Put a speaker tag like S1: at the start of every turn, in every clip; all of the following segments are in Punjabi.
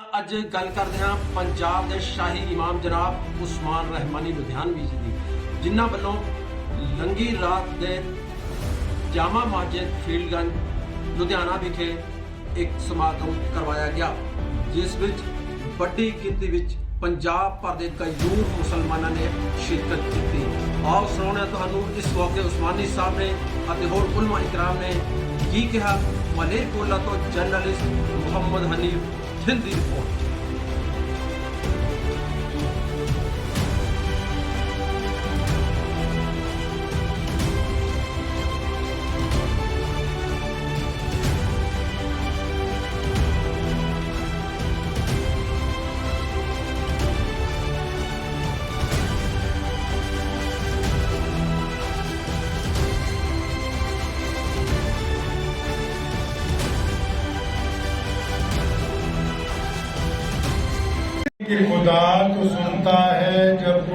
S1: ਅੱਜ ਗੱਲ ਕਰਦੇ ਹਾਂ ਪੰਜਾਬ ਦੇ ਸ਼ਾਹੀ ਇਮਾਮ ਜਨਾਬ ਉਸਮਾਨ ਰਹਿਮਾਨੀ ਲੁਧਿਆਣਵੀ ਜੀ ਦੀ, ਜਿਨ੍ਹਾਂ ਵੱਲੋਂ ਲੰਗੀ ਰਾਤ ਦੇ ਜਾਮਾ ਮਸਜਿਦ ਫੀਲਡਗੰਜ ਲੁਧਿਆਣਾ ਵਿਖੇ ਇੱਕ ਸਮਾਗਮ ਕਰਵਾਇਆ ਗਿਆ, ਜਿਸ ਵਿੱਚ ਵੱਡੀ ਗਿਣਤੀ ਵਿੱਚ ਪੰਜਾਬ ਭਰ ਦੇ ਕਈੂਰ ਮੁਸਲਮਾਨਾਂ ਨੇ ਸ਼ਿਰਕਤ ਕੀਤੀ। ਆਓ ਸੁਣਾਉਂਦੇ ਤੁਹਾਨੂੰ ਇਸ ਮੌਕੇ ਉਸਮਾਨੀ ਸਾਹਿਬ ਨੇ ਅਤੇ ਹੋਰ ਉਲਮਾ ਇਕਰਾਮ ਨੇ ਕੀ ਕਿਹਾ। ਮਲੇਕੋਲਾ ਤੋਂ ਜਰਨਲਿਸਟ ਮੁਹੰਮਦ ਹਨੀਫ ਹਿੰਦੀ ਰਿਪੋਰਟ
S2: कि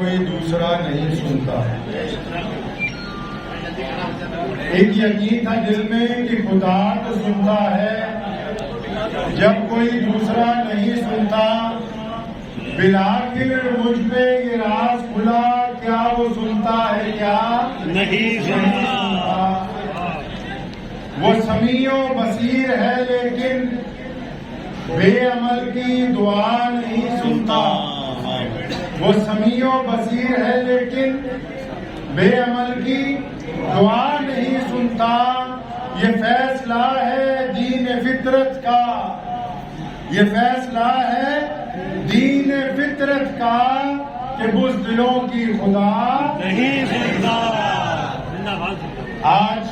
S2: کوئی دوسرا نہیں سنتا۔ ایک یقین تھا دل میں کہ خدا تو سنتا ہے۔ جب کوئی دوسرا نہیں سنتا بلاخر مجھ پہ یہ راز کھلا کیا وہ سنتا ہے کیا نہیں سنتا۔ وہ سمیع و
S3: بصیر
S2: ہے لیکن بے عمل کی دعا نہیں سنتا۔ وہ سمیع و بصیر ہے لیکن بے عمل کی دعا نہیں سنتا۔ یہ فیصلہ ہے دین فطرت کا۔ یہ فیصلہ ہے دین فطرت کا کہ بزدلوں کی خدا نہیں
S3: سنتا۔ آج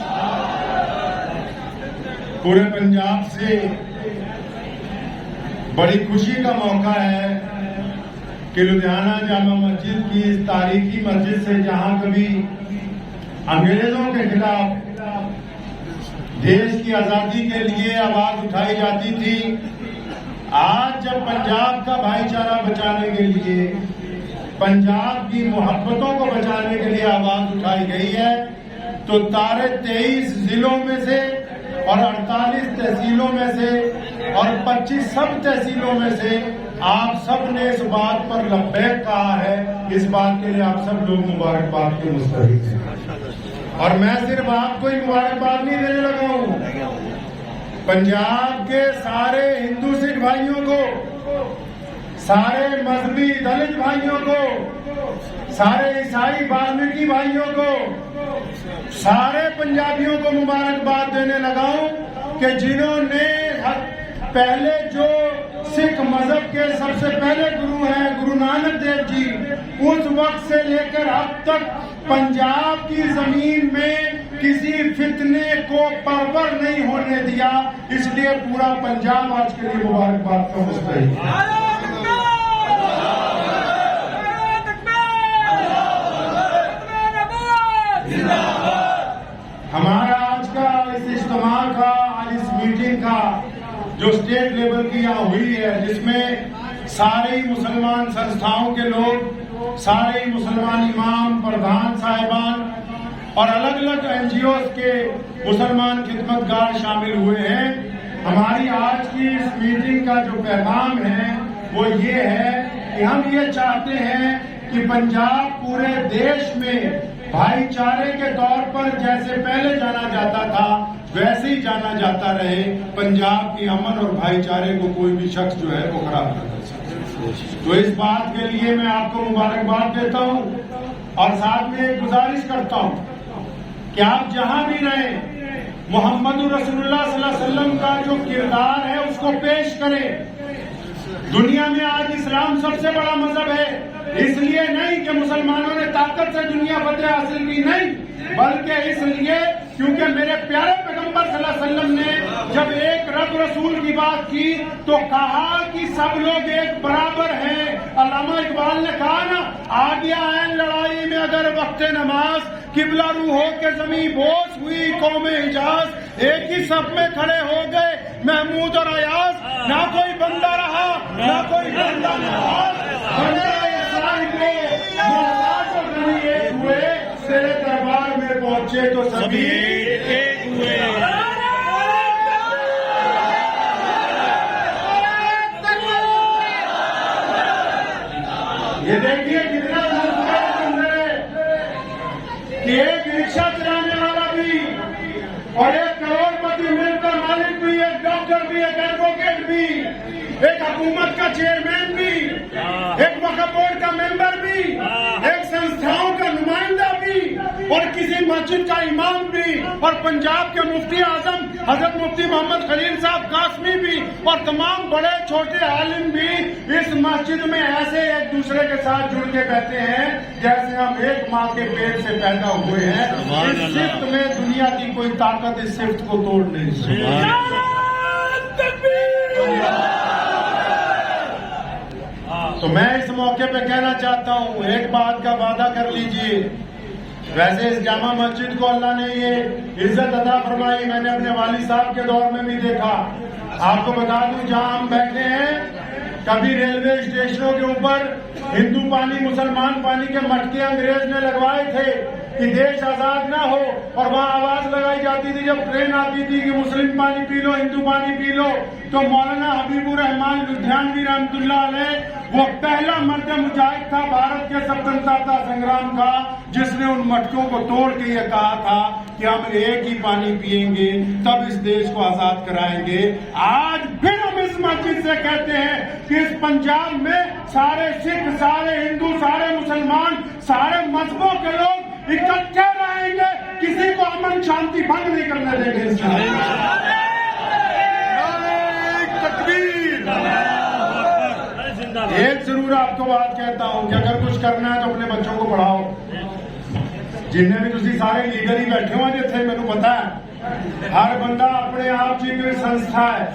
S3: پورے
S2: پنجاب سے بڑی خوشی کا موقع ہے۔ کہ لدھیانہ جامع مسجد کی اس تاریخی مسجد سے جہاں کبھی انگریزوں کے خلاف دیش کی آزادی کے لیے آواز اٹھائی جاتی تھی، آج جب پنجاب کا بھائی چارہ بچانے کے لیے، پنجاب کی محبتوں کو بچانے کے لیے آواز اٹھائی گئی ہے، تو تارے تیئیس ضلعوں میں سے اور اڑتالیس تحصیلوں میں سے اور پچیس سب تحصیلوں میں سے آپ سب نے اس بات پر لبیک کہا ہے، اس بات کے لیے آپ سب لوگ مبارکباد کے مستحق ہیں۔ اور میں صرف آپ کو ہی مبارکباد نہیں دینے لگا ہوں۔ پنجاب کے سارے ہندو سکھ بھائیوں کو، سارے مذہبی دلت بھائیوں کو، سارے عیسائی بالمیکی بھائیوں کو، سارے پنجابیوں کو مبارکباد دینے لگا ہوں کہ جنہوں نے پہلے جو سکھ مذہب کے سب سے پہلے گرو ہیں گرو نانک دیو جی اس وقت سے لے کر اب تک پنجاب کی زمین میں کسی فتنے کو پرور نہیں ہونے دیا۔ اس لیے پورا پنجاب آج کے لیے مبارکباد کا مستحق ہے۔ ہمارا آج کا اس اجتماع کا، اس میٹنگ کا جو اسٹیٹ لیول کی یہاں ہوئی ہے، جس میں سارے مسلمان سنستھاؤں کے لوگ سارے مسلمان امام، پردھان صاحبان اور الگ الگ این جی اوز کے مسلمان خدمت گار شامل ہوئے ہیں۔ ہماری آج کی اس میٹنگ کا جو پیغام ہے، وہ یہ ہے کہ ہم یہ چاہتے ہیں کہ پنجاب پورے دیش میں بھائی چارے کے طور پر جیسے پہلے جانا جاتا تھا ویسے ہی جانا جاتا رہے، پنجاب کی امن اور بھائی چارے کو کوئی بھی شخص جو ہے وہ خراب نہ کر سکے تو اس بات کے لیے میں آپ کو مبارکباد دیتا ہوں اور ساتھ میں ایک گزارش کرتا ہوں کہ آپ جہاں بھی رہیں، محمد رسول اللہ صلی اللہ علیہ وسلم کا جو کردار ہے اس کو پیش کریں۔ دنیا میں آج اسلام سب سے بڑا مذہب ہے، اس لیے نہیں کہ مسلمانوں نے طاقت سے دنیا فتح حاصل کی نہیں، بلکہ اس لیے کیونکہ میرے پیارے وسلم نے جب ایک رب رسول کی بات کی تو کہا کہ سب لوگ ایک برابر ہیں۔ علامہ اقبال نے کہا نا آگیا ہے لڑائی میں اگر وقت نماز، قبلہ رو ہو کے زمین بوس ہوئی، قوم حجاز، ایک ہی سب میں کھڑے ہو گئے، محمود اور ایاز، نہ کوئی بندہ رہا، نہ کوئی بندہ رہا ہوئے تیرے دربار میں پہنچے
S3: تو سبھی
S2: ایک ہوئے۔ کہ ایک رکشہ چلانے والا بھی اور ایک کروڑ پتی مل کا مالک بھی ایک ڈاکٹر بھی ایک ایڈوکیٹ بھی ایک حکومت کا چیئرمین بھی ایک وقف بورڈ کا ممبر بھی ایک سنستھاؤں کا نمائندہ بھی اور کسی مسجد کا امام بھی اور پنجاب کے مفتی اعظم حضرت مفتی محمد خلیل صاحب قاسمی بھی اور تمام بڑے چھوٹے عالم بھی اس مسجد میں ایسے ایک دوسرے کے ساتھ جڑ کے بیٹھے ہیں جیسے ہم ایک ماں کے پیٹ سے پیدا ہوئے ہیں۔ اس صفت میں
S3: دنیا
S2: کی
S3: کوئی
S2: طاقت اس صفت کو توڑ نہیں سکتی۔ تو میں اس موقع پہ کہنا چاہتا ہوں ایک بات کا وعدہ کر لیجیے۔ ویسے اس جامع مسجد کو اللہ نے یہ عزت عطا فرمائی، میں نے اپنے والد صاحب کے دور میں بھی دیکھا۔ آپ کو بتا دوں، جہاں ہم بیٹھے ہیں، کبھی ریلوے اسٹیشنوں کے اوپر ہندو پانی، مسلمان پانی کے مٹکے انگریز نے لگوائے تھے۔ کہ دیش آزاد نہ ہو اور وہاں آواز لگائی جاتی تھی، جب ٹرین آتی تھی کہ مسلم پانی پی لو، ہندو پانی پی لو، تو مولانا حبیب الرحمان لدھیانوی رحمت اللہ علیہ، وہ پہلا مرد مجاہد تھا، بھارت کے سوتنترتا سنگرام کا جس نے ان مٹکوں کو توڑ کے یہ کہا تھا کہ ہم ایک ہی پانی پیئیں گے، تب اس دیش کو آزاد کرائیں گے۔ آج پھر ہم اس مسجد سے کہتے ہیں کہ اس پنجاب میں سارے سکھ، سارے ہندو، سارے مسلمان، سارے مذہبوں کے لوگ اکٹھے رہیں گے، کسی کو امن شانتی بھنگ نہیں کرنے دیں گے
S3: تکبیر۔ ایک
S2: ضرور آپ کو بات کہتا ہوں کہ اگر کچھ کرنا ہے تو اپنے بچوں کو پڑھاؤ۔ جن بھی تھی سارے لیڈر ہی بیٹھے ہوئے جتنے میرے پتا ہے، ہر بندہ اپنے آپ کی میری سنستھا ہے۔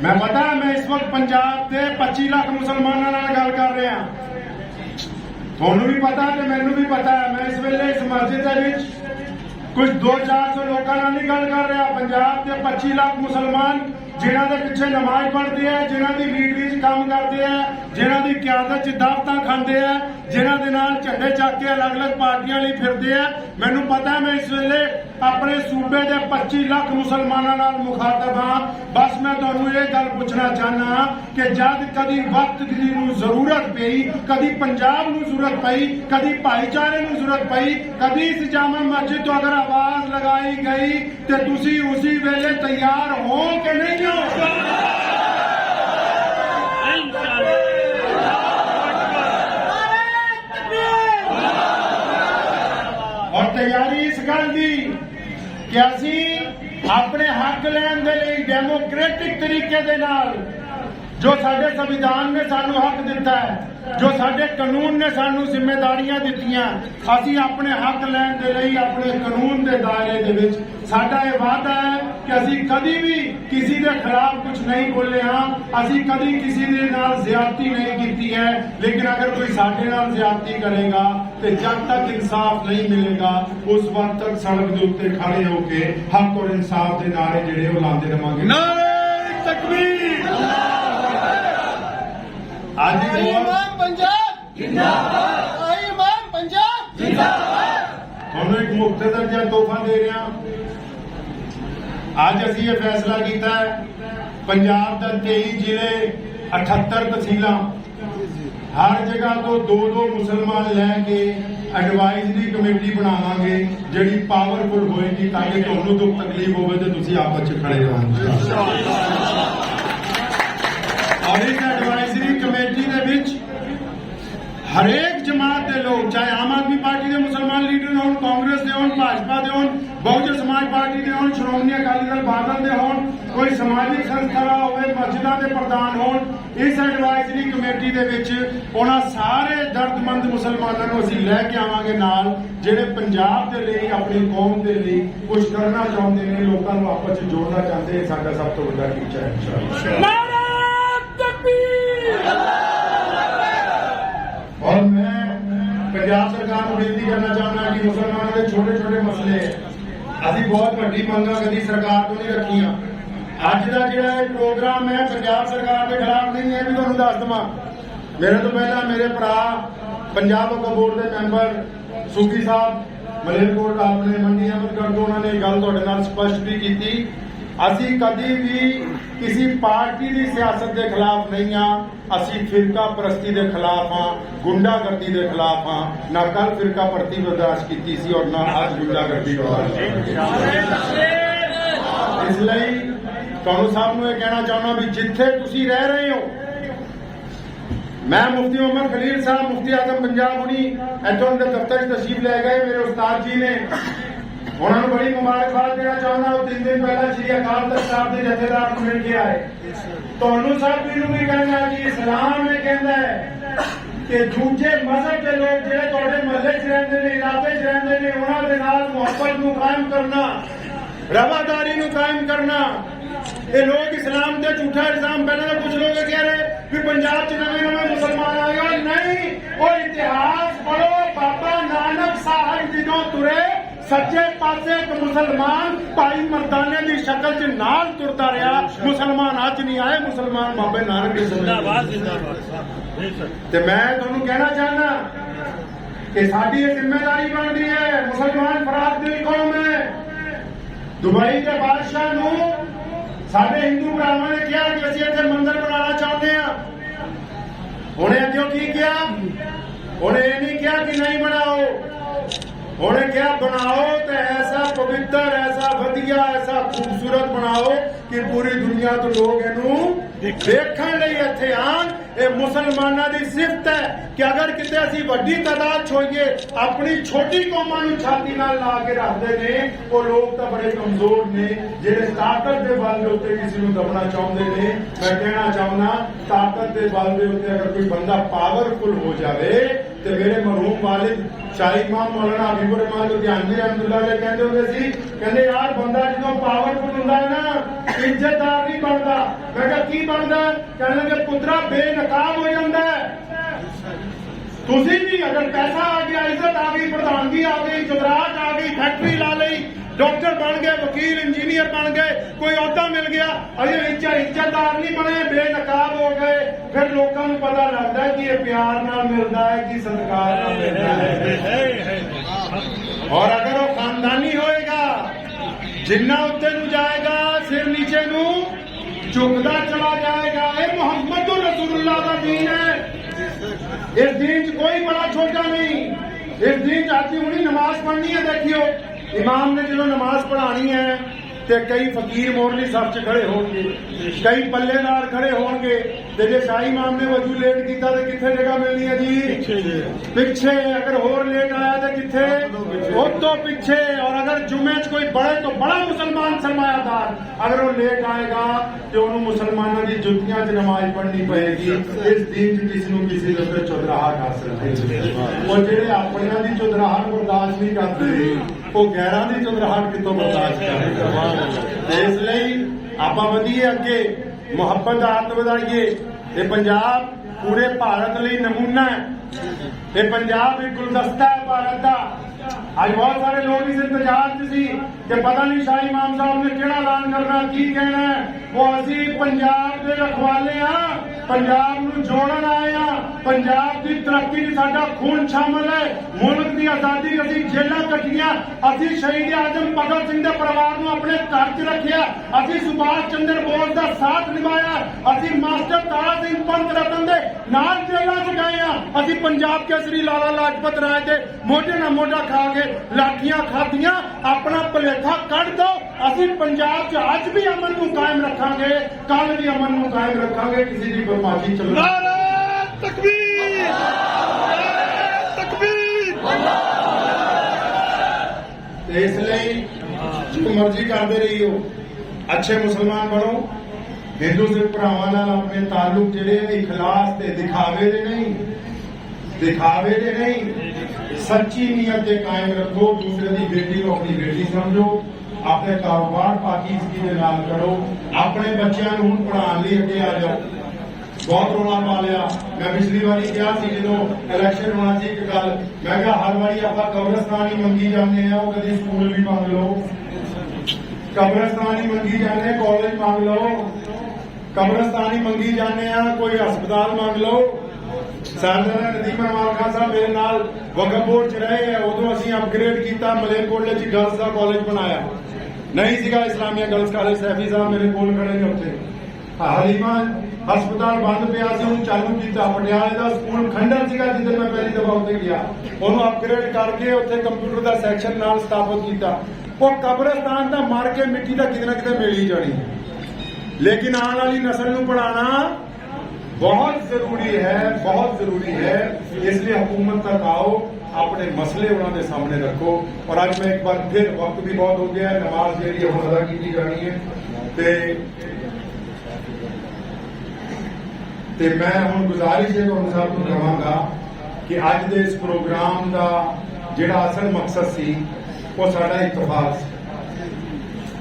S2: میں پتا ہے، میں اس وقت پنجاب کے پچی لاکھ مسلمانوں گل کر رہا ہاں۔ ਤੁਹਾਨੂੰ ਵੀ ਪਤਾ ਤੇ ਮੈਨੂੰ ਵੀ ਪਤਾ ਹੈ, ਮੈਂ ਇਸ ਵੇਲੇ ਇਸ ਮਸਜਿਦ ਦੇ ਵਿੱਚ ਕੁਝ 2-400 ਲੋਕਾਂ ਨਾਲ ਨਹੀਂ ਗੱਲ ਕਰ ਰਿਹਾ। ਪੰਜਾਬ ਦੇ 25 ਲੱਖ ਮੁਸਲਮਾਨ ਜਿਨ੍ਹਾਂ ਦੇ ਪਿੱਛੇ ਨਮਾਜ਼ ਪੜ੍ਹਦੇ ਆ, ਜਿਨ੍ਹਾਂ ਦੀ ਲੀਡਰੀ 'ਚ ਕੰਮ ਕਰਦੇ ਆ, ਜਿਨ੍ਹਾਂ ਦੀ ਕਿਆਦਤ 'ਚ ਦਾਵਤਾਂ ਖਾਂਦੇ ਆ, ਜਿਨ੍ਹਾਂ ਦੇ ਨਾਲ ਝੰਡੇ ਚੱਕ ਕੇ ਅਲੱਗ-ਅਲੱਗ ਪਾਰਟੀਆਂ ਲਈ ਫਿਰਦੇ ਆ। ਮੈਨੂੰ ਪਤਾ ਮੈਂ ਇਸ ਵੇਲੇ ਆਪਣੇ ਸੂਬੇ ਦੇ 25 ਲੱਖ ਮੁਸਲਮਾਨਾਂ ਨਾਲ ਮੁਖਾਤਬ ਹਾਂ। ਬਸ ਮੈਂ ਤੁਹਾਨੂੰ ਇਹ ਗੱਲ ਪੁੱਛਣਾ ਚਾਹਨਾ ਕਿ ਜਦ ਕਦੀ ਵਕਤ ਦੀ ਨੂੰ ਜ਼ਰੂਰਤ ਪਈ ਕਦੀ ਪੰਜਾਬ ਨੂੰ ਜ਼ਰੂਰਤ ਪਈ ਕਦੀ ਭਾਈਚਾਰੇ ਨੂੰ ਜ਼ਰੂਰਤ ਪਈ ਕਦੀ ਇਸ ਜਾਮਾ ਮਸਜਿਦ ਤੋਂ ਅਗਰ ਆਵਾਜ਼ ਲਗਾਈ ਗਈ ਤੇ ਤੁਸੀਂ ਉਸੇ ਵੇਲੇ ਤਿਆਰ ਹੋ ਕਿ ਨਹੀਂ ਹੋ? ਔਰ ਤਿਆਰੀ ਇਸ ਗੱਲ ਦੀ ਕਿ ਅਸੀਂ ਆਪਣੇ ਹੱਕ ਲੈਣ ਦੇ ਲਈ ਡੈਮੋਕ੍ਰੈਟਿਕ ਤਰੀਕੇ ਦੇ ਨਾਲ ਜੋ ਸਾਡੇ ਸੰਵਿਧਾਨ ਨੇ ਸਾਨੂੰ ਹੱਕ ਦਿੱਤਾ ਹੈ, ਜੋ ਸਾਡੇ ਕਾਨੂੰਨ ਨੇ ਸਾਨੂੰ ਜ਼ਿੰਮੇਵਾਰੀਆਂ ਦਿੱਤੀਆਂ, ਅਸੀਂ ਆਪਣੇ ਹੱਕ ਲੈਣ ਦੇ ਲਈ ਆਪਣੇ ਕਾਨੂੰਨ ਦੇ ਦਾਇਰੇ ਦੇ ਵਿੱਚ ਸਾਡਾ ਇਹ ਵਾਅਦਾ ਹੈ ਕਿ ਅਸੀਂ ਕਦੀ ਵੀ ਕਿਸੇ ਦੇ ਖਿਲਾਫ ਕੁਝ ਨਹੀਂ ਬੋਲੇ ਹਾਂ ਅਸੀਂ ਕਦੀ ਕਿਸੇ ਦੇ ਨਾਲ ਜ਼ਿਆਦਤੀ ਨਹੀਂ ਕੀਤੀ ਹੈ, ਲੇਕਿਨ ਅਗਰ ਕੋਈ ਸਾਡੇ ਨਾਲ ਜ਼ਿਆਦਤੀ ਕਰੇਗਾ ਤੇ ਜਦ ਤੱਕ ਇਨਸਾਫ ਨਹੀਂ ਮਿਲੇਗਾ ਉਸ ਵਕਤ ਤੱਕ ਸੜਕ ਦੇ ਉੱਤੇ ਖੜੇ ਹੋ ਕੇ ਹੱਕ ਔਰ ਇਨਸਾਫ ਦੇ ਨਾਰੇ ਜਿਹੜੇ ਉਹ ਲਾਉਂਦੇ ਰਵਾਂਗੇ। ਨਾਰੇ ਤਕਬੀਰ! ਅੱਜ
S4: ਇਮਾਮ ਪੰਜਾਬ! ਜਿੰਦਾਬਾਦ! ਆਈ ਇਮਾਮ ਪੰਜਾਬ!
S2: ਤੁਹਾਨੂੰ ਇੱਕ ਮੁਖਤਸਰ ਜਿਹਾ ਤੋਹਫਾ ਦੇ ਰਿਹਾ। ਅੱਜ ਅਸੀਂ ਇਹ ਫੈਸਲਾ ਕੀਤਾ ਹੈ ਪੰਜਾਬ ਦਾ 23 ਜ਼ਿਲ੍ਹੇ 78 ਤਹਿਸੀਲਾਂ ਹਰ ਜਗ੍ਹਾ ਤੋਂ ਦੋ ਦੋ ਮੁਸਲਮਾਨ ਲੈ ਕੇ ਐਡਵਾਈਜ਼ਰੀ ਕਮੇਟੀ ਬਣਾਵਾਂਗੇ, ਜਿਹੜੀ ਪਾਵਰਫੁਲ ਹੋਏਗੀ, ਤਾਂ ਕਿ ਤੁਹਾਨੂੰ ਦੁੱਖ ਤਕਲੀਫ ਹੋਵੇ ਤੇ ਤੁਸੀਂ ਆਪਸ ਵਿੱਚ ਖੜੇ ਰਹੋ। ਔਰ ਇਸ ਐਡਵਾਈਜ਼ਰੀ ਕਮੇਟੀ ਦੇ ਵਿੱਚ ਹਰੇਕ ਜਮਾਤ ਦੇ ਲੋਕ, ਚਾਹੇ ਆਮ ਆਦਮੀ ਪਾਰਟੀ ਦੇ ਮੁਸਲਮਾਨ ਲੀਡਰ ਹੋਣ, ਕਾਂਗਰਸ ਦੇ ਹੋਣ, ਭਾਜਪਾ ਦੇ ਹੋਣ, ਬਹੁਜਨ ਸਮਾਜ ਪਾਰਟੀ ਦੇ ਹੋਣ, ਸ਼੍ਰੋਮਣੀ ਅਕਾਲੀ ਦਲ, ਬਾਦਲ ਦੇ ਹੋਣ ਕੋਈ ਸਮਾਜਿਕ ਸੰਸਥਾ ਹੋਵੇ ਮਸਜਿਦਾਂ ਦੇ ਪ੍ਰਧਾਨ ਹੋਣ ਇਸ ਐਡਵਾਈਜ਼ਰੀ ਕਮੇਟੀ ਦੇ ਵਿੱਚ ਉਹਨਾਂ ਸਾਰੇ ਦਰਦਮੰਦ ਮੁਸਲਮਾਨਾਂ ਨੂੰ ਅਸੀਂ ਲੈ ਕੇ ਆਵਾਂਗੇ ਨਾਲ ਜਿਹੜੇ ਪੰਜਾਬ ਦੇ ਲਈ ਆਪਣੀ ਕੌਮ ਦੇ ਲਈ ਕੁਝ ਕਰਨਾ ਚਾਹੁੰਦੇ ਨੇ ਲੋਕਾਂ ਨੂੰ ਆਪਸ ਵਿੱਚ ਜੋੜਨਾ ਚਾਹੁੰਦੇ ਇਹ ਸਾਡਾ ਸਭ ਤੋਂ ਵੱਡਾ ਟੀਚਾ ਹੈ ਇਨਸ਼ਾਅੱਲਾ ਔਰ ਮੈਂ ਪੰਜਾਬ ਸਰਕਾਰ ਨੂੰ ਬੇਨਤੀ ਕਰਨਾ ਚਾਹੁੰਦਾ ਕਿ ਮੁਸਲਮਾਨਾਂ ਦੇ ਛੋਟੇ ਛੋਟੇ ਮਸਲੇ ਅਸੀਂ ਬਹੁਤ ਵੱਡੀ ਮੰਗਾਂ ਕਦੀ ਸਰਕਾਰ ਤੋਂ ਨਹੀਂ ਰੱਖੀਆਂ। ਅੱਜ ਦਾ ਜਿਹੜਾ ਇਹ ਪ੍ਰੋਗਰਾਮ ਹੈ, ਪੰਜਾਬ ਸਰਕਾਰ ਦੇ ਖਿਲਾਫ ਨਹੀਂ ਹੈ ਵੀ ਤੁਹਾਨੂੰ ਦੱਸ ਦਵਾਂ। ਮੇਰੇ ਤੋਂ ਪਹਿਲਾਂ ਮੇਰੇ ਭਰਾ, ਪੰਜਾਬ ਵਕਫ ਬੋਰਡ ਦੇ ਮੈਂਬਰ, ਸੂਫੀ ਸਾਹਿਬ ਮਲੇਰਕੋਟ ਆਪਣੇ ਮੰਡੀ ਅਹਿਮਦਗੜ੍ਹ ਤੋਂ ਉਹਨਾਂ ਨੇ ਗੱਲ ਤੁਹਾਡੇ ਨਾਲ ਸਪਸ਼ਟ ਵੀ ਕੀਤੀ। ਅਸੀਂ ਕਦੀ ਵੀ ਕਿਸੇ ਪਾਰਟੀ ਦੀ ਸਿਆਸਤ ਦੇ ਖਿਲਾਫ ਨਹੀਂ ਆ ਅਸੀਂ ਫਿਰਕਾ ਪ੍ਰਸਤੀ ਦੇ ਖਿਲਾਫ ਆ ਗੁੰਡਾਗਰਦੀ ਦੇ ਖਿਲਾਫ ਆ ਨਾ ਕੱਲ ਫਿਰਕਾ ਪ੍ਰਸਤੀ ਬਰਦਾਸ਼ਤ ਕੀਤੀ ਸੀ ਔਰ ਨਾ ਅੱਜ ਗੁੰਡਾਗਰਦੀ ਬਰਦਾਸ਼ਤ ਇਸ ਲਈ ਤੁਹਾਨੂੰ ਸਭ ਨੂੰ ਇਹ ਕਹਿਣਾ ਚਾਹੁੰਦਾ ਵੀ ਜਿੱਥੇ ਤੁਸੀਂ ਰਹਿ ਰਹੇ ਹੋ, ਮੈਂ ਮੁਫਤੀ ਮੁਹੰਮਦ ਖਲੀਲ ਸਾਹਿਬ, ਮੁਫਤੀ ਆਜ਼ਮ ਪੰਜਾਬ ਹੁਣੀ ਇੱਥੋਂ ਦੇ ਦਫ਼ਤਰ 'ਚ ਤਸ਼ਰੀਫ ਲੈ ਗਏ ਮੇਰੇ ਉਸਤਾਦ ਜੀ ਨੇ। ਉਹਨਾਂ ਨੂੰ ਬੜੀ ਮੁਬਾਰਕਬਾਦ ਦੇਣਾ ਚਾਹੁੰਦਾ, ਉਹ ਤਿੰਨ ਦਿਨ ਪਹਿਲਾਂ ਸ੍ਰੀ ਅਕਾਲ ਤਖਤ ਸਾਹਿਬ ਦੇ ਜਥੇਦਾਰ ਨੂੰ ਮਿਲ ਕੇ ਆਏ। ਤੁਹਾਨੂੰ ਸਭ ਵੀ ਨੂੰ ਵੀ ਕਹਿੰਦਾ ਕਿ ਇਸਲਾਮ ਇਹ ਕਹਿੰਦਾ ਹੈ ਕਿ ਦੂਜੇ ਮਜ਼ਹਬ ਦੇ ਲੋਕ ਜਿਹੜੇ ਤੁਹਾਡੇ ਮਹੱਲੇ 'ਚ ਰਹਿੰਦੇ ਨੇ, ਇਲਾਕੇ 'ਚ ਰਹਿੰਦੇ ਨੇ, ਉਹਨਾਂ ਦੇ ਨਾਲ ਮੁਹੱਬਤ ਨੂੰ ਕਾਇਮ ਕਰਨਾ, ਰਵਾਦਾਰੀ ਨੂੰ ਕਾਇਮ ਕਰਨਾ ਇਹ ਲੋਕ ਇਸਲਾਮ ਤੇ ਝੂਠਾ ਇਲਜ਼ਾਮ ਪਹਿਲਾਂ ਤਾਂ ਕੁਝ ਲੋਕ ਇਹ ਕਹਿ ਰਹੇ ਵੀ ਪੰਜਾਬ 'ਚ ਨਵੇਂ ਨਵੇਂ ਮੁਸਲਮਾਨ ਆ ਗਏ। ਨਹੀਂ ਉਹ ਇਤਿਹਾਸ ਪੜੋ ਬਾਬਾ ਨਾਨਕ ਸਾਹਿਬ ਜਦੋਂ ਤੁਰੇ ਸੱਚੇ ਪਾਸੇ ਇੱਕ ਮੁਸਲਮਾਨ ਭਾਈ ਮਰਦਾਨੇ ਦੀ ਸ਼ਕਲ 'ਚ ਨਾਲ ਤੁਰਦਾ ਰਿਹਾ। ਮੁਸਲਮਾਨ ਅੱਜ ਨਹੀਂ ਆਏ ਮੁਸਲਮਾਨ ਬਾਬੇ ਨਾਨਕ ਦੇ
S3: ਜਿੰਦਾਬਾਦ ਜਿੰਦਾਬਾਦ
S2: ਤੇ ਮੈਂ ਤੁਹਾਨੂੰ ਕਹਿਣਾ ਚਾਹੁੰਦਾ ਕਿ ਸਾਡੀ ਇਹ ਜ਼ਿੰਮੇਵਾਰੀ ਬਣਦੀ ਹੈ ਮੁਸਲਮਾਨ ਫਰਾਦ ਦੀ ਕੌਮ ਹੈ। ਦੁਬਈ ਦੇ ਬਾਦਸ਼ਾਹ ਨੂੰ ਸਾਡੇ ਹਿੰਦੂ ਭਰਾਵਾਂ ਨੇ ਕਿਹਾ ਕਿ ਅਸੀਂ ਇੱਥੇ ਮੰਦਿਰ ਬਣਾਉਣਾ ਚਾਹੁੰਦੇ ਹਾਂ। ਉਹਨੇ ਅੱਗੇ ਕੀ ਕਿਹਾ? ਉਹਨੇ ਇਹ ਨਹੀਂ ਕਿਹਾ ਕਿ ਨਹੀਂ ਬਣਾਓ। ਉਹਨੇ ਕਿਹਾ ਬਣਾਓ ਤੇ ਐਸਾ ਪਵਿੱਤਰ ਐਸਾ ਵਧੀਆ ਐਸਾ ਖੂਬਸੂਰਤ ਬਣਾਓ ਕਿ ਪੂਰੀ ਦੁਨੀਆ ਤੋਂ ਲੋਕ ਇਹਨੂੰ ਦੇਖਣ। ਲਈ ਇੱਥੇ ਆਣ ਇਹ ਮੁਸਲਮਾਨਾਂ ਦੀ ਸਿਫਤ ਹੈ ਕਿ ਅਗਰ ਕਿਤੇ ਅਸੀਂ ਵੱਡੀ ਤਾਦਾਦ 'ਚ ਆਪਣੀ ਛੋਟੀ ਕੌਮਾਂ ਨੂੰ ਛਾਤੀ ਨਾਲ ਲਾ ਕੇ ਰੱਖਦੇ ਨੇ, ਉਹ ਲੋਕ ਤਾਂ ਬੜੇ ਕਮਜ਼ੋਰ ਨੇ। ਜਿਹੜੇ ਤਾਕਤ ਦੇ ਬਲ ਦੇ ਉੱਤੇ ਕਿਸੇ ਨੂੰ ਦਬਣਾ ਚਾਹੁੰਦੇ ਨੇ, ਮੈਂ ਕਹਿਣਾ ਚਾਹੁੰਦਾ, ਤਾਕਤ ਦੇ ਬਲ ਦੇ ਉੱਤੇ ਅਗਰ ਕੋਈ ਬੰਦਾ ਪਾਵਰਫੁਲ ਹੋ ਜਾਵੇ ਤੇ ਮੇਰੇ ਮਰਹੂਮ ਵਾਲਿਦ ਸ਼ਾਹੀ ਇਮਾਮ ਮੌਲਾਨਾ ਹਬੀਬੁਰ ਰਹਿਮਾਨ ਲੁਧਿਆਣਵੀ ਰਹਿਮਤੁল্লাਹ ਨੇ ਕਹਿੰਦੇ ਹੁੰਦੇ ਸੀ, ਕਹਿੰਦੇ ਯਾਰ ਬੰਦਾ ਜਦੋਂ ਪਾਵਰਫੁਲ ਹੁੰਦਾ ਹੈ ਨਾ, ਇੱਜ਼ਤਦਾਰ ਨਹੀਂ ਬਣਦਾ। ਮੈਂ ਕਿਹਾ, ਕੀ ਬਣਦਾ? ਕਹਿੰਦੇ ਕਿ ਪੁੱਤਰਾ ਬੇਨਕਾਬ ਹੋ ਜਾਂਦਾ ਤੁਸੀਂ ਵੀ ਅਗਰ ਪੈਸਾ ਆ ਗਿਆ, ਇੱਜ਼ਤ ਆ ਗਈ, ਪ੍ਰਧਾਨਗੀ ਆ ਗਈ ਚੁਦਰਾਟ ਆ ਗਈ, ਫੈਕਟਰੀ ਲਾ ਲਈ ਡਾਕਟਰ ਬਣ ਗਏ, ਵਕੀਲ, ਇੰਜੀਨੀਅਰ ਬਣ ਗਏ, ਕੋਈ ਅਹੁਦਾ ਮਿਲ ਗਿਆ, ਅਜੇ ਇੱਜ਼ਤ ਇੱਜ਼ਤਦਾਰ ਨਹੀਂ ਬਣੇ, ਬੇਨਕਾਬ ਹੋ ਗਏ। ਫਿਰ ਲੋਕਾਂ ਨੂੰ ਪਤਾ ਲੱਗਦਾ ਕਿ ਇਹ ਪਿਆਰ ਨਾਲ ਮਿਲਦਾ ਹੈ, ਕਿ ਸਤਿਕਾਰ ਨਾਲ ਮਿਲਦਾ ਹੈ। ਔਰ ਅਗਰ ਉਹ ਖਾਨਦਾਨੀ ਹੋਏਗਾ, ਜਿੰਨਾ ਉੱਤੇ ਨੂੰ ਜਾਏਗਾ, ਸਿਰ ਨੀਚੇ ਨੂੰ ਝੁਕਦਾ ਚਲਾ ਜਾਏਗਾ। ਇਹ ਮੁਹੰਮਦ ਰਸੂਲullah ਦਾ ਦੀਨ ਹੈ। ਇਸ ਦੀਨ 'ਚ ਕੋਈ ਬੜਾ ਛੋਟਾ ਨਹੀਂ। ਇਸ ਦੀਨ 'ਚ ਆਤੀ ਹੁਣੀ ਨਮਾਜ਼ ਪੜ੍ਹਨੀ ਹੈ, ਦੇਖਿਓ। ਇਮਾਮ ਨੇ ਜਦੋਂ ਨਮਾਜ਼ ਪੜ੍ਹਾਣੀ ਹੈ ਤੇ ਕਈ ਫਕੀਰ ਮੋਰਲੀ ਸਭ 'ਚ ਖੜੇ ਹੋਣਗੇ, ਕਈ ਪੱਲੇਦਾਰ ਖੜੇ ਹੋਣਗੇ ਤੇ ਜੇ ਸ਼ਾਹੀ ਇਮਾਮ ਨੇ ਵਜੂ ਲੇਟ ਕੀਤਾ ਤੇ ਕਿੱਥੇ ਜਗ੍ਹਾ ਮਿਲਣੀ ਹੈ ਜੀ? ਪਿੱਛੇ ਅਗਰ ਹੋਰ ਲੇਟ ਆਇਆ ਤੇ ਕਿੱਥੇ? ਉਹ ਤੋਂ ਪਿੱਛੇ ਔਰ ਅਗਰ ਜੁਮੇ 'ਚ ਕੋਈ ਬੜੇ ਤੋਂ ਬੜਾ ਮੁਸਲਮਾਨ ਸਰਮਾਇਆਦਾਰ ਅਗਰ ਉਹ ਲੇਟ ਆਏਗਾ ਤੇ ਉਹਨੂੰ ਮੁਸਲਮਾਨਾਂ ਦੀ ਜੁੱਤੀਆਂ 'ਚ ਨਮਾਜ਼ ਪੜ੍ਹਨੀ ਪਏਗੀ। ਇਸ ਦਿਨ 'ਚ ਕਿਸ ਨੂੰ ਕਿਸੇ ਦੇ ਉੱਤੇ ਚੁਦਰਾਹਟ ਹਾਸਲ ਨਹੀਂ ਉਹ ਜਿਹੜੇ ਆਪਣਿਆਂ ਦੀ ਚੁਦਰਾਹਟ ਬਰਦਾਸ਼ਤ ਨਹੀਂ ਕਰਦੇ ਉਹ ਗੈਰਾਂ ਦੀ ਚੁਦਰਾਹਟ ਕਿੱਥੋਂ ਬਰਦਾਸ਼ਤ ਤੇ ਇਸ ਲਈ ਆਪਾਂ ਵਧੀਏ ਅੱਗੇ ਮੁਹੱਬਤ ਹੱਥ ਵਧਾਈਏ। ਇਹ ਪੰਜਾਬ ਪੂਰੇ ਭਾਰਤ ਲਈ ਨਮੂਨਾ ਹੈ। ਇਹ ਪੰਜਾਬ ਇੱਕ ਗੁਲਦਸਤਾ ਹੈ ਭਾਰਤ ਦਾ। ਅੱਜ ਬਹੁਤ ਸਾਰੇ ਲੋਕ ਇਸ ਇੰਤਜ਼ਾਰ 'ਚ ਸੀ ਕਿ ਪਤਾ ਨਹੀਂ ਸ਼ਾਹ ਇਮਾਮ ਸਾਹਿਬ ਨੇ ਕਿਹੜਾ ਐਲਾਨ ਕਰਨਾ, ਕੀ ਕਹਿਣਾ ਉਹ ਅਸੀਂ ਪੰਜਾਬ ਦੇ ਰਖਵਾਲੇ ਆ ਪੰਜਾਬ ਨੂੰ ਜੋੜਨ ਆਏ ਆ ਪੰਜਾਬ ਦੀ ਤਰੱਕੀ 'ਚ ਸਾਡਾ ਖੂਨ ਸ਼ਾਮਲ ਹੈ। ਮੁਲਕ ਦੀ ਆਜ਼ਾਦੀ ਅਸੀਂ ਜੇਲ੍ਹਾਂ ਕੱਟੀਆਂ, ਅਸੀਂ ਸ਼ਹੀਦ ਆਜ਼ਮ ਭਗਤ ਸਿੰਘ ਦੇ ਪਰਿਵਾਰ ਨੂੰ ਆਪਣੇ ਘਰ 'ਚ ਰੱਖਿਆ, ਅਸੀਂ ਸੁਭਾਸ਼ ਚੰਦਰ ਬੋਸ ਦਾ ਸਾਥ ਨਿਭਾਇਆ, ਅਸੀਂ ਮਾਸਟਰ ਤਾਰਾ ਸਿੰਘ ਪੰਥ ਰਤਨ ਦੇ ਨਾਲ ਜੇਲ੍ਹਾਂ 'ਚ ਗਏ ਆ ਅਸੀਂ ਪੰਜਾਬ ਕੇਸਰੀ ਲਾਲਾ ਲਾਜਪਤ ਰਾਏ ਦੇ ਮੋਢੇ ਨਾਲ ਮੋਢਾ ਖਾ ਕੇ ਲਾਠੀਆਂ ਖਾਧੀਆਂ ਆਪਣਾ ਭਲੇਖਾ ਕੱਢ ਦੋ। ਅਸੀਂ ਪੰਜਾਬ 'ਚ ਅੱਜ ਵੀ ਅਮਨ ਨੂੰ ਕਾਇਮ ਰੱਖਾਂਗੇ ਕੱਲ ਵੀ ਅਮਨ ਨੂੰ ਕਾਇਮ ਰੱਖਾਂਗੇ ਕਿਸੇ ਦੀ ਬਰਬਾਦੀ ਚੱਲਣ
S3: ਨਾਰਾ ਤਕਬੀਰ! ਤਕਬੀਰ!
S2: ਤੇ ਇਸ ਲਈ ਜੋ ਮਰਜ਼ੀ ਕਰਦੇ ਰਹੀਓ ਅੱਛੇ ਮੁਸਲਮਾਨ ਬਣੋ। ਹਿੰਦੂ ਸਿੱਖ ਭਰਾਵਾਂ ਨਾਲ ਆਪਣੇ ਤਾਲੁਕ ਜਿਹੜੇ ਨੇ ਇਖਲਾਸ ਤੇ ਦਿਖਾਵੇ ਦੇ ਨਹੀਂ ਦਿਖਾਵੇ ਦੇ ਨਹੀਂ। ਸੱਚੀ ਨੀਅਤ ਤੇ ਕਾਇਮ ਰੱਖੋ, ਦੂਸਰੇ ਦੀ ਬੇਟੀ ਨੂੰ ਆਪਣੀ ਬੇਟੀ ਸਮਝੋ, ਆਪਣੇ ਕਾਰੋਬਾਰ ਪਾਕੀਜ਼ਗੀ ਦੇ ਨਾਲ ਕਰੋ, ਆਪਣੇ ਬੱਚਿਆਂ ਨੂੰ ਹੁਣ ਪੜ੍ਹਾਉਣ ਲਈ ਅੱਗੇ ਆ ਜਾਓ। ਬਹੁਤ ਰੋਣਾ ਪਾ ਲਿਆ। ਮੈਂ ਪਿਛਲੀ ਵਾਰੀ ਕਿਹਾ ਸੀ, ਜਦੋਂ ਇਲੈਕਸ਼ਨ ਹੋਣਾ ਸੀ ਇੱਕ ਗੱਲ, ਮੈਂ ਕਿਹਾ ਹਰ ਵਾਰੀ ਆਪਾਂ ਕਬਰਸਤਾਨ ਹੀ ਮੰਗੀ ਜਾਂਦੇ ਆ ਉਹ ਕਦੀ ਸਕੂਲ ਵੀ ਮੰਗ ਲਓ। ਕਬਰਸਤਾਨ ਹੀ ਮੰਗੀ ਜਾਂਦੇ ਕਾਲਜ ਮੰਗ ਲਓ। ਕਬਰਸਤਾਨ ਹੀ ਮੰਗੀ ਜਾਂਦੇ ਆ ਕੋਈ ਹਸਪਤਾਲ ਮੰਗ ਲਓ। ਸਰਦਾਰ ਨਦੀਮ ਅਨਵਾਰ ਖਾਨ ਸਾਹਿਬ ਮੇਰੇ ਨਾਲ ਵਕਫ ਬੋਰਡ ਚ ਰਹੇ ਆ, ਉਦੋਂ ਅਸੀਂ ਅਪਗ੍ਰੇਡ ਕੀਤਾ ਮਲੇਰਕੋਟਲੇ ਚ ਗਰਲਸ ਦਾ ਕਾਲਜ ਬਣਾਇਆ। ਨਹੀਂ ਸੀਗਾ ਇਸਲਾਮੀਆ ਗਰਲਸ ਕਾਲਜ ਸੈਫੀ ਸਾਹਿਬ ਮੇਰੇ ਕੋਲ ਖੜੇ ਨੇ ਉੱਥੇ। ਹਲੀਮਾ ਹਸਪਤਾਲ ਬੰਦ ਪਿਆ ਸੀ, ਉਹਨੂੰ ਚਾਲੂ ਕੀਤਾ। ਪਟਿਆਲੇ ਦਾ ਸਕੂਲ ਖੰਡਰ ਸੀਗਾ, ਜਿੱਥੇ ਮੈਂ ਪਹਿਲੀ ਦਫਾ ਉੱਥੇ ਗਿਆ। ਉਹਨੂੰ ਅਪਗ੍ਰੇਡ ਕਰਕੇ ਉੱਥੇ ਕੰਪਿਊਟਰ ਦਾ ਸੈਕਸ਼ਨ ਨਾਲ ਸਥਾਪਿਤ ਕੀਤਾ। ਉਹ ਕਬਰਸਤਾਨ ਦਾ ਮਰ ਕੇ ਮਿੱਟੀ ਦਾ ਕਿਤੇ ਨਾ ਕਿਤੇ ਮਿਲ ਹੀ ਜਾਣੀ। ਲੇਕਿਨ ਆਉਣ ਵਾਲੀ ਨਸਲ ਨੂੰ ਪੜਾਉਣਾ ਬਹੁਤ ਜ਼ਰੂਰੀ ਹੈ ਬਹੁਤ ਜ਼ਰੂਰੀ ਹੈ ਇਸ ਲਈ ਹਕੂਮਤ ਤੱਕ ਆਓ ਆਪਣੇ ਮਸਲੇ ਉਹਨਾਂ ਦੇ ਸਾਹਮਣੇ ਰੱਖੋ ਔਰ ਅੱਜ ਮੈਂ ਇੱਕ ਵਾਰ ਫਿਰ ਵਕਤ ਵੀ ਬਹੁਤ ਹੋ ਗਿਆ ਹੈ ਨਮਾਜ਼ ਜਿਹੜੀ ਹੈ ਹੁਣ ਅਦਾ ਕੀਤੀ ਜਾਣੀ ਹੈ ਤੇ ਤੇ ਮੈਂ ਹੁਣ ਗੁਜ਼ਾਰਿਸ਼ ਇਹ ਤੁਹਾਨੂੰ ਸਭ ਨੂੰ ਕਰਾਂਗਾ ਕਿ ਅੱਜ ਦੇ ਇਸ ਪ੍ਰੋਗਰਾਮ ਦਾ ਜਿਹੜਾ ਅਸਲ ਮਕਸਦ ਸੀ ਉਹ ਸਾਡਾ ਇਤਫਾਕ ਸੀ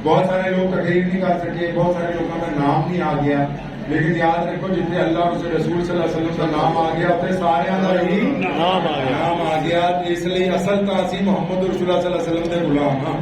S2: ਬਹੁਤ ਸਾਰੇ ਲੋਕ ਤਕਰੀਰ ਨਹੀਂ ਕਰ ਸਕੇ ਬਹੁਤ ਸਾਰੇ ਲੋਕਾਂ ਦਾ ਨਾਮ ਨਹੀਂ ਆ ਗਿਆ ਲੇਕਿਨ ਯਾਦ ਰੱਖੋ ਜਿੱਥੇ ਅੱਲਾ ਉਸ ਰਸੂਲ ਸੱਲੱਲਾਹੁ ਦਾ ਨਾਮ ਆ ਗਿਆ ਉੱਥੇ ਸਾਰਿਆਂ ਦਾ ਹੀ
S3: ਨਾਮ ਆ ਗਿਆ।
S2: ਨਾਮ ਆ ਗਿਆ। ਇਸ ਲਈ ਅਸਲ ਤਾਂ ਅਸੀਂ ਮੁਹੰਮਦ ਰਸੂਲ ਸੱਲੱਲਾਹੁ ਦੇ ਗੁਲਾਮ ਹਾਂ।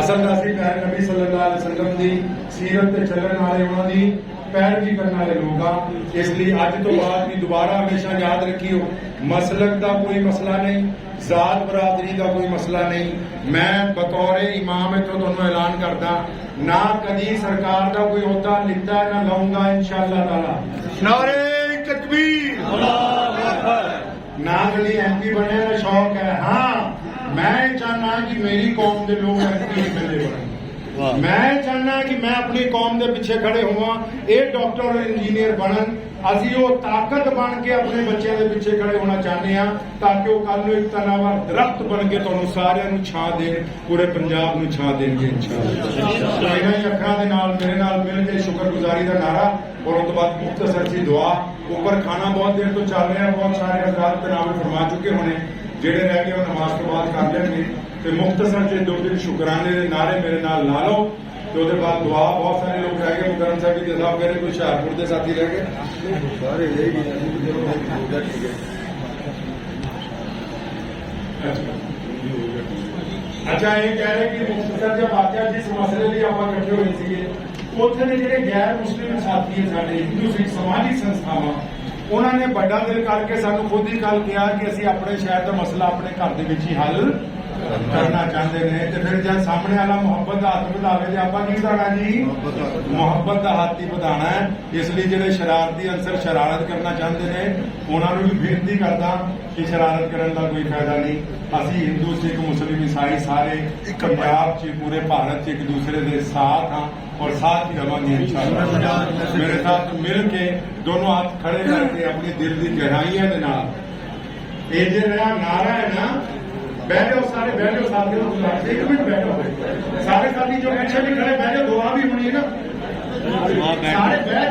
S2: ਅਸਲ ਤਾਂ ਅਸੀਂ ਪੈਰ ਨਬੀ ਸੱਲੱਲਾਹੁ ਅਲੈਹਿ ਦੀ ਸੀਰਤ ਤੇ ਚੱਲਣ ਵਾਲੇ ਉਹਨਾਂ ਦੀ ਪੈਰਵੀ ਕਰਨ ਵਾਲੇ ਲੋਕ ਆ ਇਸ ਲਈ ਅੱਜ ਤੋਂ ਬਾਅਦ ਵੀ ਦੁਬਾਰਾ ਹਮੇਸ਼ਾ ਯਾਦ ਰੱਖਿਓ ਮਸਲਕ ਦਾ ਕੋਈ ਮਸਲਾ ਨਹੀਂ, ਜ਼ਾਤ ਬਰਾਦਰੀ ਦਾ ਕੋਈ ਮਸਲਾ ਨਹੀਂ। ਮੈਂ ਬਤੌਰ ਇਮਾਮ ਇਥੋਂ ਤੁਹਾਨੂੰ ਐਲਾਨ ਕਰਦਾ, ਨਾ ਕਦੀ ਸਰਕਾਰ ਦਾ ਕੋਈ ਅਹੁਦਾ ਲਿੱਤਾ, ਨਾ ਲਵਾਂਗਾ ਇਨਸ਼ਾਅੱਲਾ ਤਾਲਾ।
S3: ਨਾਰੇ ਤਕਬੀਰ।
S2: ਨਾ ਕਦੀ ਐਮਪੀ ਬਣਿਆ ਦਾ ਸ਼ੌਕ ਹੈ। ਹਾਂ, ਮੈਂ ਇਹ ਚਾਹਨਾ ਕਿ ਮੇਰੀ ਕੌਮ ਦੇ ਲੋਕ ਐਮਪੀ ਮਿਲੇ ਬਣਨ
S3: ਵਾਹ।
S2: ਮੈਂ ਚਾਹਨਾ ਕਿ ਮੈਂ ਆਪਣੀ ਕੌਮ ਦੇ ਪਿੱਛੇ ਖੜੇ ਹੋਵਾਂ ਇਹ ਡਾਕਟਰ ਇੰਜੀਨੀਅਰ ਬਣਨ। ਅਸੀਂ ਉਹ ਤਾਕਤ ਬਣ ਕੇ ਆਪਣੇ ਬੱਚਿਆਂ ਦੇ ਪਿੱਛੇ ਖੜੇ ਹੋਣਾ ਚਾਹੁੰਦੇ ਆ ਤਾਂ ਕਿ ਉਹ ਕੱਲ ਨੂੰ ਇੱਕ ਤਨਾਵਰ ਦਰਖਤ ਬਣ ਕੇ ਤੁਹਾਨੂੰ ਸਾਰਿਆਂ ਨੂੰ ਛਾਂ ਦੇਣ ਪੂਰੇ ਪੰਜਾਬ ਨੂੰ ਛਾਂ ਦੇਣਗੇ ਇਨਸ਼ਾਅੱਲਾ। ਇਹਨਾਂ ਹੀ ਅੱਖਾਂ ਦੇ ਨਾਲ ਮੇਰੇ ਨਾਲ ਮਿਲ ਕੇ ਸ਼ੁਕਰਗੁਜ਼ਾਰੀ ਦਾ ਨਾਰਾ। ਔਰ ਉਸ ਤੋਂ ਬਾਅਦ ਮੁਖਤਸਰ ਜੀ ਦੁਆ। ਉੱਪਰ ਖਾਣਾ ਬਹੁਤ ਦੇਰ ਤੋਂ ਚੱਲ ਰਿਹਾ ਬਹੁਤ ਸਾਰੇ ਹਜ਼ਰਤ ਤੇ ਨਾਮ ਫਰਮਾ ਚੁੱਕੇ ਹੋਣੇ। ਜਿਹੜੇ ਰਹਿ ਗਏ ਉਹ ਨਮਾਜ਼ ਤੋਂ ਬਾਅਦ ਕਰ ਲੈਣਗੇ। ਤੇ ਮੁਖਤਸਰ ਜੇ ਦੋ ਦਿਨ ਸ਼ੁਕਰਾਨੇ ਦੇ ਨਾਰੇ ਮੇਰੇ ਨਾਲ ਲਾ ਲਓ ਤੇ ਉਹਦੇ ਬਾਅਦ ਦੁਆ ਬਹੁਤ ਸਾਰੇ ਲੋਕ ਰਹਿ ਗਏ ਮੁਕਰਮ ਸਾਹਿਬ ਜੀ ਦੇ ਸਾਹਿਬ ਕਹਿੰਦੇ ਕੋਈ ਹੁਸ਼ਿਆਰਪੁਰ ਦੇ ਸਾਥੀ ਰਹਿ ਗਏ। ਸਾਰੇ ਰਹਿ ਗਏ ਅੱਛਾ। ਇਹ ਕਹਿ ਰਹੇ ਕਿ ਮੁਖਤਸਰ ਦੇ ਵਾਕਿਆ ਜਿਸ ਮਸਲੇ ਲਈ ਆਪਾਂ ਇਕੱਠੇ ਹੋਏ ਸੀਗੇ। ਉੱਥੇ ਦੇ ਜਿਹੜੇ ਗੈਰ ਮੁਸਲਿਮ ਸਾਥੀ ਹੈ ਸਾਡੇ ਹਿੰਦੂ ਸਿੱਖ ਸਮਾਜੀ ਸੰਸਥਾਵਾਂ ਉਹਨਾਂ ਨੇ ਵੱਡਾ ਦਿਲ ਕਰਕੇ ਸਾਨੂੰ ਖੁਦ ਹੀ ਕੱਲ ਕਿਹਾ ਕਿ ਅਸੀਂ ਆਪਣੇ ਸ਼ਹਿਰ ਦਾ ਮਸਲਾ ਆਪਣੇ ਘਰ ਦੇ ਵਿੱਚ ਹੀ ਹੱਲ ਕਰਨਾ ਚਾਹੁੰਦੇ ਨੇ ਤੇ ਫਿਰ ਜਦ ਸਾਹਮਣੇ ਵਾਲਾ ਮੁਹੱਬਤ ਦਾ ਹੱਥ ਵਧਾਵੇ ਤੇ ਆਪਾਂ ਕੀ ਕਰਨਾ ਜੀ? ਮੁਹੱਬਤ ਦਾ ਹੱਥ ਹੀ ਵਧਾਣਾ ਹੈ। ਇਸ ਲਈ ਜਿਹੜੇ ਸ਼ਰਾਰਤੀ ਅਨਸਰ ਸ਼ਰਾਰਤ ਕਰਨਾ ਚਾਹੁੰਦੇ ਨੇ ਉਹਨਾਂ ਨੂੰ ਵੀ ਬੇਨਤੀ ਕਰਦਾ ਕਿ ਸ਼ਰਾਰਤ ਕਰਨ ਦਾ ਕੋਈ ਫਾਇਦਾ ਨਹੀਂ। ਅਸੀਂ ਹਿੰਦੂ ਸਿੱਖ ਮੁਸਲਿਮ ਈਸਾਈ ਸਾਰੇ ਪੰਜਾਬ 'ਚ ਪੂਰੇ ਭਾਰਤ 'ਚ ਇੱਕ ਦੂਸਰੇ ਦੇ ਸਾਥ ਹਾਂ ਔਰ ਸਾਥ ਹੀ ਰਵਾਂਗੇ ਇਨਸ਼ਾਅੱਲਾ। ਮੇਰੇ ਸਾਥ ਮਿਲ ਕੇ ਦੋਨੋਂ ਹੱਥ ਖੜੇ ਕਰਕੇ ਆਪਣੀ ਦਿਲ ਦੀ ਗਹਿਰਾਈਆਂ ਦੇ ਨਾਲ। ਇਹ ਜੇ ਰਿਹਾ ਨਾਰਾ ਹੈ ਨਾ ਬਹਿ ਜਾਓ ਸਾਰੇ ਬਹਿ ਜਾਓ ਸਾਥੀਓ ਇੱਕ ਮਿੰਟ ਬੈਠੋ ਸਾਰੇ ਸਾਥੀ ਜੋ ਪਿੱਛੇ ਵੀ ਖੜੇ ਬਹਿ ਜਾਓ। ਦੁਆ ਵੀ ਹੋਣੀ ਹੈ ਨਾ। ਸਾਰੇ ਬਹਿ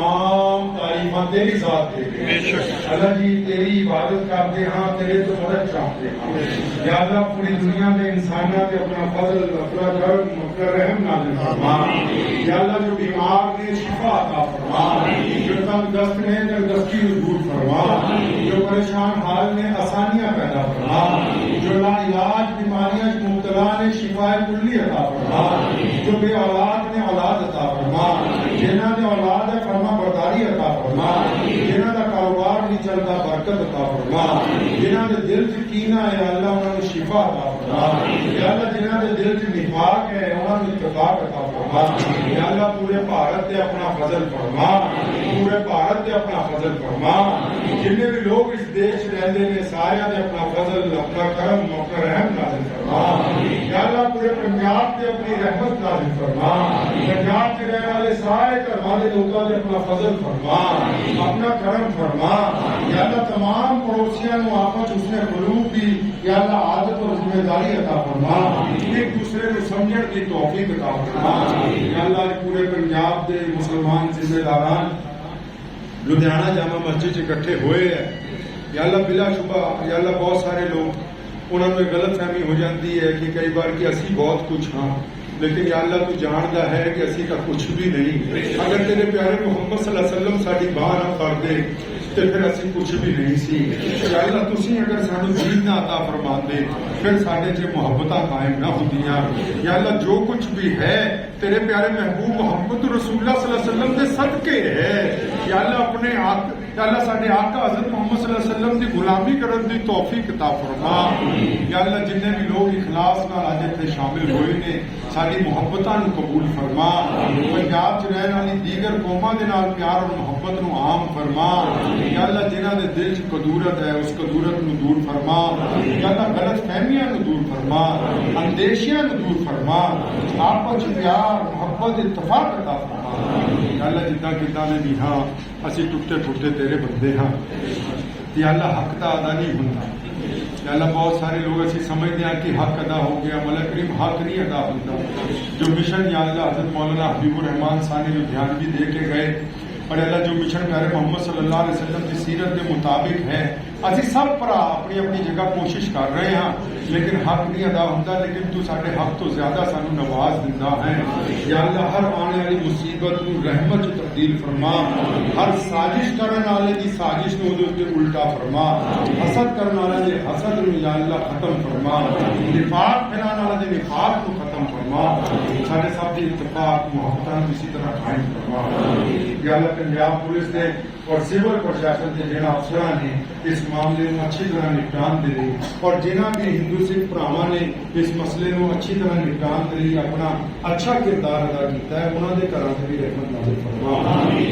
S2: تیری ذات دے اللہ جی تیری عبادت کرتے ہاں تیرے تو مدد چاہتے ہیں یا اللہ پوری دنیا میں انسانوں نے اپنا فضل اپنا کرم اپنا رحم نازل فرما۔ یا اللہ جو بیمار نے شفا عطا فرما۔ جو تنگ دست نے تنگدستی کو دور فرما جو پریشان حال نے آسانیاں پیدا فرما۔ جو لا علاج بیماریاں مبتلا نے شفا کلی عطا فرما۔ جو بے اولاد نے اولاد عطا فرما۔ جنہاں نے اولاد ہے فرما برداری عطا فرما جنہاں دا کاروبار نہیں چلتا برکت عطا فرما جنہاں دے دل چ کینا ہے اللہ انہاں نوں شفا عطا فرما یا اللہ جنہاں دے دل چ نفاق ہے انہاں نوں اتفاق عطا فرما یا اللہ پورے بھارت تے اپنا فضل فرما پورے بھارت تے اپنا فضل فرما جن بھی لوگ اس دیش رہندے نے سارے تے اپنا فضل اپنا کرم موقع رحم نازل فرما یا اللہ پورے پنجاب تے اپنی رحمت نازل فرما پنجاب دے رہن والے سارے گھر والے لوکاں تے اپنا فضل فرما اپنا کرم فرما یا اللہ تمام پڑوسیاں نو آپس उसने फलूक दी या अल्लाह आदत और जिम्मेदारी अदा फरमा एक दूसरे को समझण की तौफीक अदा फरमा या अल्लाह पूरे पंजाब के मुसलमान जिम्मेदारान लुधियाना जामा मस्जिद इकट्ठे हुए है या अल्लाह बिला शुबा या अल्लाह बहुत सारे लोग ਉਹਨਾਂ ਨੂੰ ਗਲਤ ਫਹਿਮੀ ਹੋ ਜਾਂਦੀ ਹੈ ਕਿ ਕਈ ਵਾਰ ਕਿ ਅਸੀਂ ਬਹੁਤ ਕੁਝ ਹਾਂ ਲੇਕਿਨ ਯਾ ਅੱਲਾ ਤੂੰ ਜਾਣਦਾ ਹੈ ਕਿ ਅਸੀਂ ਤਾਂ ਕੁਝ ਵੀ ਨਹੀਂ ਅਗਰ ਤੇਰੇ ਪਿਆਰੇ ਮੁਹੰਮਦ ਸੱਲੱਲਾਹੁ ਅਲੈहि ਵਸੱਲਮ ਸਾਡੀ ਬਾਹ ਨਾ ਫੜਦੇ ਤੇ ਫਿਰ ਅਸੀਂ ਕੁਝ ਵੀ ਨਹੀਂ ਸੀ ਯਾ ਅੱਲਾ ਤੁਸੀਂ ਅਗਰ ਸਾਨੂੰ ਜੀਣ ਨਾ عطا ਫਰਮਾਉਂਦੇ ਫਿਰ ਸਾਡੇ 'ਚ ਮੁਹੱਬਤਾਂ ਕਾਇਮ ਨਾ ਹੁੰਦੀਆਂ ਯਾ ਅੱਲਾ ਜੋ ਕੁਝ ਵੀ ਹੈ ਤੇਰੇ ਪਿਆਰੇ ਮਹਿਬੂਬ ਮੁਹੰਮਦ ਰਸੂਲullah ਸੱਲੱਲਾਹੁ ਅਲੈਹਿ ਵਸੱਲਮ ਦੇ ਸਦਕੇ ਹੈ ਯਾ ਅੱਲਾ ਆਪਣੇ یا اللہ سارے آقا حضرت محمد صلی اللہ علیہ وسلم دی غلامی کرن دی توفیق عطا فرما یا اللہ جننے بھی لوگ اخلاص نال اج ایتھے شامل ہوئے نے ساری محبتاں نو قبول فرما پنجاب چ رہن والی دیگر قوماں دے نال پیار اور محبت نو عام فرما یا اللہ جنہاں دے دل چ قدورت ہے اس قدورت نو دور فرما یا اللہ غلط فہمیاں نو دور فرما اندیشیاں نو دور فرما آپس پیار محبت اتفاق عطا فرما یا اللہ جتنا کتنا نے بھی ہاں ਅਸੀਂ ਟੁੱਟੇ ਫੁੱਟੇ ਤੇਰੇ ਬੰਦੇ ਹਾਂ। ਤੇ ਅੱਲਾ ਹੱਕ ਦਾ ਅਦਾ ਨਹੀਂ ਹੁੰਦਾ। ਯਾ ਅੱਲਾ ਬਹੁਤ ਸਾਰੇ ਲੋਕ ਅਸੀਂ ਸਮਝਦੇ ਹਾਂ ਕਿ ਹੱਕ ਅਦਾ ਹੋ ਗਿਆ। ਮਲਕ ਕਰੀਮ ਹੱਕ ਨਹੀਂ ਅਦਾ ਹੁੰਦਾ। ਜੋ ਮਿਸ਼ਨ ਯਾ ਅੱਲਾ ਹਜ਼ਰਤ ਮੌਲਾਨਾ ਹਬੀਬੁਰ ਰਹਿਮਾਨ ਸਾਨੀ ਲੁਧਿਆਣਵੀ ਦੇ ਕੇ ਗਏ اور اللہ جو مشن پیارے محمد صلی اللہ علیہ وسلم کی سیرت کے مطابق ہے۔ اسی سب پرا اپنی اپنی جگہ کوشش کر رہے ہیں۔ لیکن حق نہیں ادا ہوتا، لیکن تو سارے حق تو زیادہ سانو نواز دیتا ہے۔ یا اللہ، ہر آنے والی مصیبت کو رحمت تبدیل فرما۔ ہر سازش کرنے والے کی سازش کو الٹا فرما۔ حسد کرنے والے حسد یا اللہ ختم فرما۔ نفاق ਅੱਲਾ ਖਤਮ ਦੇ ਨਿਫਾਕ ਨੂੰ ਖਤਮ ਫਰਮਾ ਸਾਡੇ ਸਭ ਦੀ ਇਤਫਾਕ, ਮੁਹੱਬਤਾਂ ਨੂੰ ਇਸੇ ਤਰ੍ਹਾਂ ਕਾਇਮ ਫਰਮਾ ਯਾ ਪੰਜਾਬ ਪੁਲਿਸ ਦੇ ਔਰ ਸਿਵਲ ਪ੍ਰਸ਼ਾਸਨ ਦੇ ਜਿਹੜਾ ਅਫਸਰਾਂ ਨੇ ਇਸ ਮਾਮਲੇ ਨੂੰ ਅੱਛੀ ਤਰ੍ਹਾਂ ਨਿਪਟਾਨ ਦੇ ਲਈ ਔਰ ਜਿਨ੍ਹਾਂ ਵੀ ਹਿੰਦੂ ਸਿੱਖ ਭਰਾਵਾਂ ਨੇ ਇਸ ਮਸਲੇ ਨੂੰ ਅੱਛੀ ਤਰ੍ਹਾਂ ਨਿਪਟਾਨ ਦੇ ਲਈ ਆਪਣਾ ਅੱਛਾ ਕਿਰਦਾਰ ਅਦਾ ਕੀਤਾ ਹੈ, ਉਹਨਾਂ ਦੇ ਘਰਾਂ ਤੇ ਵੀ ਰਹਿਮਤ ਨਾਜ਼ਿਲ ਫਰਮਾ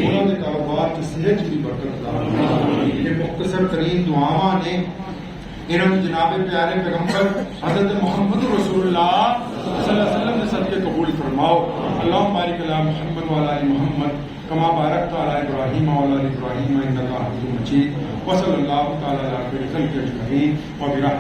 S2: ਉਹਨਾਂ ਦੇ ਕਾਰੋਬਾਰ 'ਚ ਸਿਹਤ 'ਚ ਬਰਕਤ ਅਤਾ ਇਹ ਮੁਖਤਸਰ ਤਰੀਨ ਦੁਆਵਾਂ ਨੇ इन्होंने जनाब प्यारे पैगम्बर हजरत मोहम्मद रसूल्लाम ने सबके कबूल फरमाओ अल्लाह मारिक मोहम्मद वाला मोहम्मद कमा बारक ताला इब्राहिम वाला इब्राहिम मजीद
S5: वसल अल्लाह तला के अजमहीन और बिरा